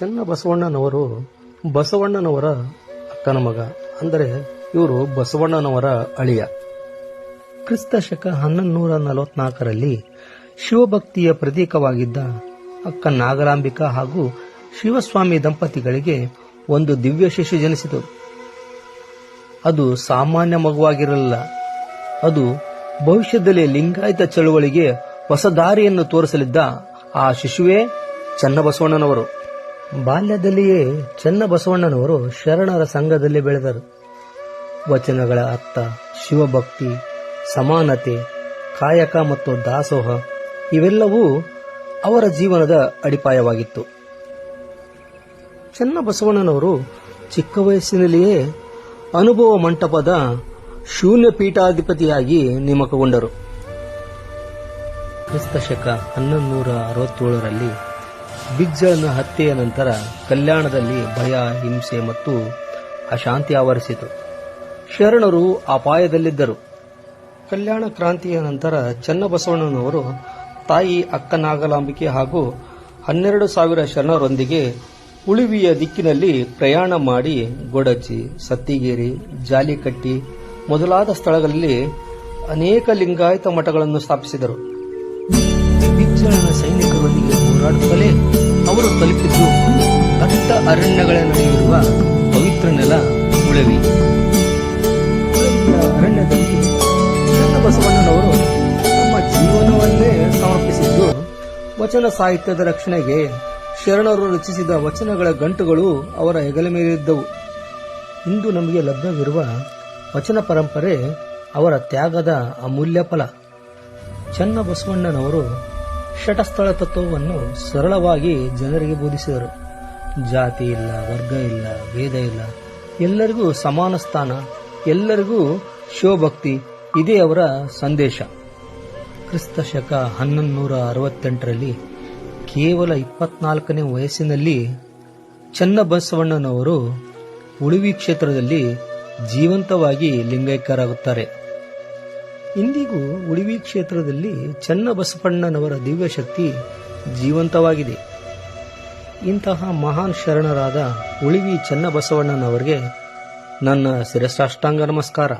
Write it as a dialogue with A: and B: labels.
A: ಚೆನ್ನ ಬಸವಣ್ಣನವರು ಬಸವಣ್ಣನವರ ಅಕ್ಕನ ಮಗ. ಅಂದರೆ ಇವರು ಬಸವಣ್ಣನವರ ಅಳಿಯ. ಕ್ರಿಸ್ತ ಶಕ ಹನ್ನೊಂದೂರ ನಲವತ್ನಾಲ್ಕರಲ್ಲಿ ಶಿವಭಕ್ತಿಯ ಪ್ರತೀಕವಾಗಿದ್ದ ಅಕ್ಕ ನಾಗರಾಂಬಿಕಾ ಹಾಗೂ ಶಿವಸ್ವಾಮಿ ದಂಪತಿಗಳಿಗೆ ಒಂದು ದಿವ್ಯ ಶಿಶು ಜನಿಸಿತು. ಅದು ಸಾಮಾನ್ಯ ಮಗುವಾಗಿರಲಿಲ್ಲ. ಅದು ಭವಿಷ್ಯದಲ್ಲಿ ಲಿಂಗಾಯತ ಚಳುವಳಿಗೆ ಹೊಸ ದಾರಿಯನ್ನು ತೋರಿಸಲಿದ್ದ ಆ ಶಿಶುವೇ ಚನ್ನಬಸವಣ್ಣನವರು. ಬಾಲ್ಯದಲ್ಲಿಯೇ ಚನ್ನಬಸವಣ್ಣನವರು ಶರಣರ ಸಂಘದಲ್ಲಿ ಬೆಳೆದರು. ವಚನಗಳ ಅರ್ಥ, ಶಿವಭಕ್ತಿ, ಸಮಾನತೆ, ಕಾಯಕ ಮತ್ತು ದಾಸೋಹ ಇವೆಲ್ಲವೂ ಅವರ ಜೀವನದ ಅಡಿಪಾಯವಾಗಿತ್ತು. ಚನ್ನಬಸವಣ್ಣನವರು ಚಿಕ್ಕ ವಯಸ್ಸಿನಲ್ಲಿಯೇ ಅನುಭವ ಮಂಟಪದ ಶೂನ್ಯ ಪೀಠಾಧಿಪತಿಯಾಗಿ ನೇಮಕಗೊಂಡರು. ಕ್ರಿಸ್ತ ಶಕ ನೂರ ಅರವತ್ತೇಳರಲ್ಲಿ ಬಿಜ್ಜಳನ ಹತ್ಯೆಯ ನಂತರ ಕಲ್ಯಾಣದಲ್ಲಿ ಭಯ, ಹಿಂಸೆ ಮತ್ತು ಅಶಾಂತಿ ಆವರಿಸಿತು. ಶರಣರು ಅಪಾಯದಲ್ಲಿದ್ದರು. ಕಲ್ಯಾಣ ಕ್ರಾಂತಿಯ ನಂತರ ಚನ್ನಬಸವಣ್ಣನವರು ತಾಯಿ ಅಕ್ಕನಾಗಲಾಂಬಿಕೆ ಹಾಗೂ ಹನ್ನೆರಡು ಸಾವಿರ ಶರಣರೊಂದಿಗೆ ಉಳಿವಿಯ ದಿಕ್ಕಿನಲ್ಲಿ ಪ್ರಯಾಣ ಮಾಡಿ ಗೊಡಚಿ, ಸತ್ತಿಗೇರಿ, ಜಾಲಿಕಟ್ಟಿ ಮೊದಲಾದ ಸ್ಥಳಗಳಲ್ಲಿ ಅನೇಕ ಲಿಂಗಾಯತ ಮಠಗಳನ್ನು ಸ್ಥಾಪಿಸಿದರು. ಬಿಜ್ಜಳನ ಸೈನಿಕರೊಂದಿಗೆ ಹೋರಾಡುತ್ತಲೇ ಅವರು ತಲುಪಿದ್ದು ದಟ್ಟ ಅರಣ್ಯಗಳ ನಡೆಯಿರುವ ಪವಿತ್ರ ನೆಲ ಉಳವಿ. ಅರಣ್ಯದಲ್ಲಿ ಚನ್ನಬಸವಣ್ಣನವರು ತಮ್ಮ ಜೀವನವನ್ನೇ ಸಮರ್ಪಿಸಿದ್ದು, ವಚನ ಸಾಹಿತ್ಯದ ರಕ್ಷಣೆಗೆ ಶರಣರು ರಚಿಸಿದ ವಚನಗಳ ಗಂಟುಗಳು ಅವರ ಹೆಗಲ ಮೇಲಿದ್ದವು. ಇಂದು ನಮಗೆ ಲಭ್ಯವಿರುವ ವಚನ ಪರಂಪರೆ ಅವರ ತ್ಯಾಗದ ಅಮೂಲ್ಯ ಫಲ. ಚನ್ನಬಸವಣ್ಣನವರು ಶಟಸ್ಥಳ ತತ್ವವನ್ನು ಸರಳವಾಗಿ ಜನರಿಗೆ ಬೋಧಿಸಿದರು. ಜಾತಿ ಇಲ್ಲ, ವರ್ಗ ಇಲ್ಲ, ಭೇದ ಇಲ್ಲ. ಎಲ್ಲರಿಗೂ ಸಮಾನ ಸ್ಥಾನ, ಎಲ್ಲರಿಗೂ ಶಿವಭಕ್ತಿ, ಇದೇ ಅವರ ಸಂದೇಶ. ಕ್ರಿಸ್ತ ಶಕ ಹನ್ನೊಂದೂರ ಅರವತ್ತೆಂಟರಲ್ಲಿ ಕೇವಲ ಇಪ್ಪತ್ನಾಲ್ಕನೇ ವಯಸ್ಸಿನಲ್ಲಿ ಚನ್ನಬಸವಣ್ಣನವರು ಉಳಿವಿ ಕ್ಷೇತ್ರದಲ್ಲಿ ಜೀವಂತವಾಗಿ ಲಿಂಗೈಕ್ಯರಾಗುತ್ತಾರೆ. ಇಂದಿಗೂ ಉಳಿವಿ ಕ್ಷೇತ್ರದಲ್ಲಿ ಚನ್ನಬಸವಣ್ಣನವರ ದಿವ್ಯಶಕ್ತಿ ಜೀವಂತವಾಗಿದೆ. ಇಂತಹ ಮಹಾನ್ ಶರಣರಾದ ಉಳಿವಿ ಚನ್ನಬಸವಣ್ಣನವರಿಗೆ ನನ್ನ ಶಿರಸಾಷ್ಟಾಂಗ ನಮಸ್ಕಾರ.